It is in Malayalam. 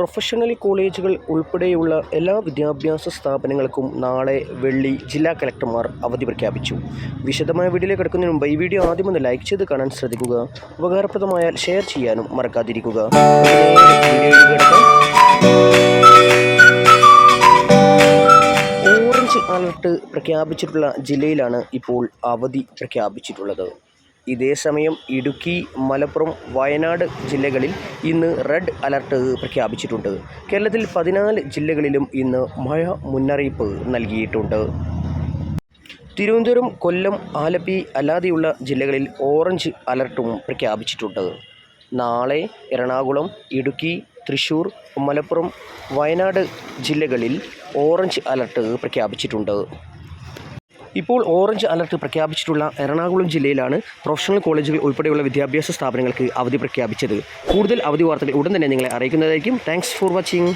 പ്രൊഫഷണൽ കോളേജുകൾ ഉൾപ്പെടെയുള്ള എല്ലാ വിദ്യാഭ്യാസ സ്ഥാപനങ്ങൾക്കും നാളെ വെള്ളി ജില്ലാ കലക്ടർമാർ അവധി പ്രഖ്യാപിച്ചു. വിശദമായ വീഡിയോയിലേക്ക് കിടക്കുന്നതിന് മുമ്പ് ഈ വീഡിയോ ആദ്യം ഒന്ന് ലൈക്ക് ചെയ്ത് കാണാൻ ശ്രദ്ധിക്കുക. ഉപകാരപ്രദമായാൽ ഷെയർ ചെയ്യാനും മറക്കാതിരിക്കുക. ഓറഞ്ച് അലർട്ട് പ്രഖ്യാപിച്ചിട്ടുള്ള ജില്ലയിലാണ് ഇപ്പോൾ അവധി പ്രഖ്യാപിച്ചിട്ടുള്ളത്. ഇതേസമയം ഇടുക്കി മലപ്പുറം വയനാട് ജില്ലകളിൽ ഇന്ന് റെഡ് അലർട്ട് പ്രഖ്യാപിച്ചിട്ടുണ്ട്. കേരളത്തിൽ പതിനാല് ജില്ലകളിലും ഇന്ന് മഴ മുന്നറിയിപ്പ് നൽകിയിട്ടുണ്ട്. തിരുവനന്തപുരം കൊല്ലം ആലപ്പി അല്ലാതെയുള്ള ജില്ലകളിൽ ഓറഞ്ച് അലർട്ടും പ്രഖ്യാപിച്ചിട്ടുണ്ട്. നാളെ എറണാകുളം ഇടുക്കി തൃശൂർ മലപ്പുറം വയനാട് ജില്ലകളിൽ ഓറഞ്ച് അലർട്ട് പ്രഖ്യാപിച്ചിട്ടുണ്ട്. ഇപ്പോൾ ഓറഞ്ച് അലർട്ട് പ്രഖ്യാപിച്ചിട്ടുള്ള എറണാകുളം ജില്ലയിലാണ് പ്രൊഫഷണൽ കോളേജുകൾ ഉൾപ്പെടെയുള്ള വിദ്യാഭ്യാസ സ്ഥാപനങ്ങൾക്ക് അവധി പ്രഖ്യാപിച്ചത്. കൂടുതൽ അവധി വാർത്തകൾ ഉടൻ തന്നെ നിങ്ങളെ അറിയിക്കുന്നതായിരിക്കും. Thanks for watching